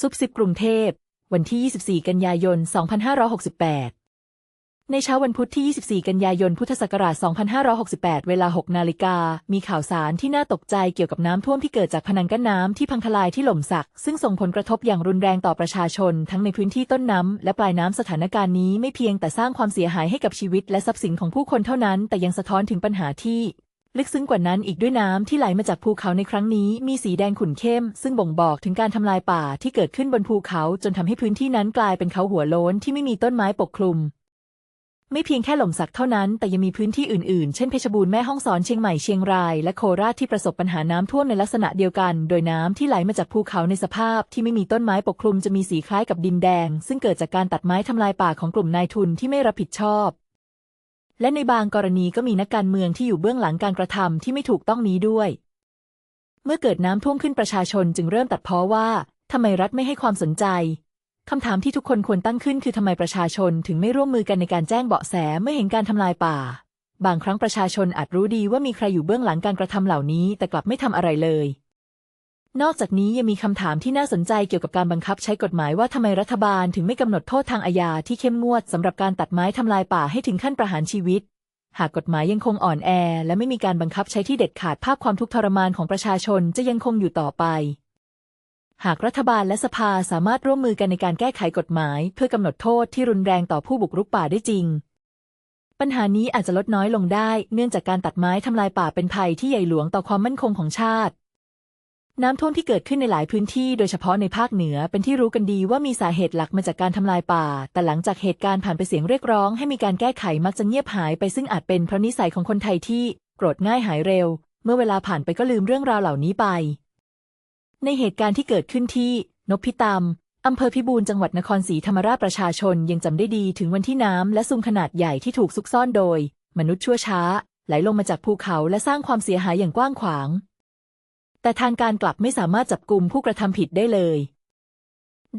ซุปซิปกรุงเทพ วันที่ 24 กันยายน 2568 ในเช้าวันพุธที่ 24 กันยายน พุทธศักราช 2568 เวลา 6 นาฬิกา มีข่าวสารที่น่าตกใจเกี่ยวกับน้ำท่วมที่เกิดจากพนังกั้นน้ำที่พังทลายที่หล่มสัก ซึ่งส่งผลกระทบอย่างรุนแรงต่อประชาชน ทั้งในพื้นที่ต้นน้ำและปลายน้ำสถานการณ์นี้ไม่เพียงแต่สร้างความเสียหายให้กับชีวิตและทรัพย์สินของผู้คนเท่านั้น แต่ยังสะท้อนถึงปัญหาที่ ลึกซึ้งกว่านั้นอีกด้วยน้ำที่ไหลมาจากภูเขาในครั้งนี้มีสีแดงขุ่นเข้ม ซึ่งบ่งบอกถึงการทำลายป่าที่เกิดขึ้นบนภูเขาจนทำให้พื้นที่นั้นกลายเป็นเขาหัวโล้นที่ไม่มีต้นไม้ปกคลุม ไม่เพียงแค่หล่มสักเท่านั้น แต่ยังมีพื้นที่อื่นๆ เช่นเพชรบูรณ์แม่ฮ่องสอนเชียงใหม่เชียงราย และโคราชที่ประสบปัญหาน้ำท่วมในลักษณะเดียวกัน โดยน้ำที่ไหลมาจากภูเขาในสภาพที่ไม่มีต้นไม้ปกคลุมจะมีสีคล้ายกับดินแดง ซึ่งเกิดจากการตัดไม้ทำลายป่าของกลุ่มนายทุนที่ไม่รับผิดชอบ และในบางกรณีก็มีนักการเมืองที่อยู่เบื้องหลังการกระทำที่ไม่ถูกต้องนี้ด้วย เมื่อเกิดน้ำท่วมขึ้นประชาชนจึงเริ่มตัดพ้อว่าทำไมรัฐไม่ให้ความสนใจคำถามที่ทุกคนควรตั้งขึ้นคือทำไมประชาชนถึงไม่ร่วมมือกันในการแจ้งเบาะแสเมื่อเห็นการทำลายป่า บางครั้งประชาชนอาจรู้ดีว่ามีใครอยู่เบื้องหลังการกระทำเหล่านี้ แต่กลับไม่ทำอะไรเลย นอกจากนี้ยังมีคำถามที่น่าสนใจเกี่ยวกับการบังคับใช้กฎหมายว่าทำไมรัฐบาลถึงไม่กำหนดโทษทางอาญาที่เข้มงวดสำหรับการตัดไม้ทำลายป่าให้ถึงขั้นประหารชีวิต หากกฎหมายยังคงอ่อนแอ และไม่มีการบังคับใช้ที่เด็ดขาดภาพความทุกข์ทรมานของประชาชนจะยังคงอยู่ต่อไป หากรัฐบาลและสภาสามารถร่วมมือกันในการแก้ไขกฎหมาย เพื่อกำหนดโทษที่รุนแรงต่อผู้บุกรุกป่าได้จริง ปัญหานี้อาจจะลดน้อยลงได้ เนื่องจากการตัดไม้ทำลายป่าเป็นภัยที่ใหญ่หลวงต่อความมั่นคงของชาติ น้ำท่วมที่เกิดขึ้นในหลายพื้นที่โดยเฉพาะในภาคเหนือเป็นที่รู้กันดีว่ามีสาเหตุหลักมาจากการทำลายป่า แต่หลังจากเหตุการณ์ผ่านไปเสียงเรียกร้อง ให้มีการแก้ไขมักจะเงียบหายไปซึ่งอาจเป็นเพราะนิสัยของคนไทยที่โกรธง่ายหายเร็ว เมื่อเวลาผ่านไปก็ลืมเรื่องราวเหล่านี้ไป ในเหตุการณ์ที่เกิดขึ้นที่นพิตามอำเภอพิบูลจังหวัดนครศรีธรรมราชประชาชนยังจำได้ดีถึงวันที่น้ำและซุมขนาดใหญ่ที่ถูกซุกซ่อนโดย มนุษย์ชั่วช้า ไหลลงมาจากภูเขาและสร้างความเสียหายอย่างกว้างขวาง แต่ทางการกลับไม่สามารถจับกลุ่มผู้กระทำผิดได้เลย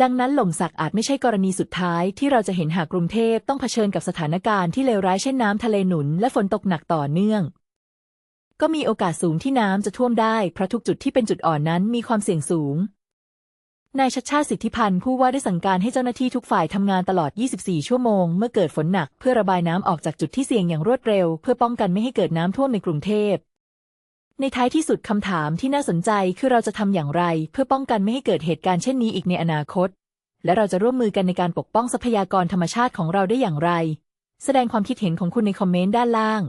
ดังนั้นหล่มสักอาจไม่ใช่กรณีสุดท้ายที่เราจะเห็นหากกรุงเทพต้องเผชิญกับสถานการณ์ที่เลวร้ายเช่นน้ำทะเลหนุนและฝนตกหนักต่อเนื่อง ก็มีโอกาสสูงที่น้ำจะท่วมได้เพราะทุกจุดที่เป็นจุดอ่อนนั้นมีความเสี่ยงสูงนายชัดชาติสิทธิพันธ์ผู้ว่าได้สั่งการให้เจ้าหน้าที่ทุกฝ่ายทำงานตลอด 24 ชั่วโมง เมื่อเกิดฝนหนักเพื่อระบายน้ำออกจากจุดที่เสี่ยงอย่างรวดเร็ว เพื่อป้องกันไม่ให้เกิดน้ำท่วมในกรุงเทพ ในท้ายที่สุดคำถามที่น่าสนใจคือเราจะทำอย่างไร เพื่อป้องกันไม่ให้เกิดเหตุการณ์เช่นนี้อีกในอนาคต และเราจะร่วมมือกันในการปกป้องทรัพยากรธรรมชาติของเราได้อย่างไร แสดงความคิดเห็นของคุณในคอมเมนต์ด้านล่าง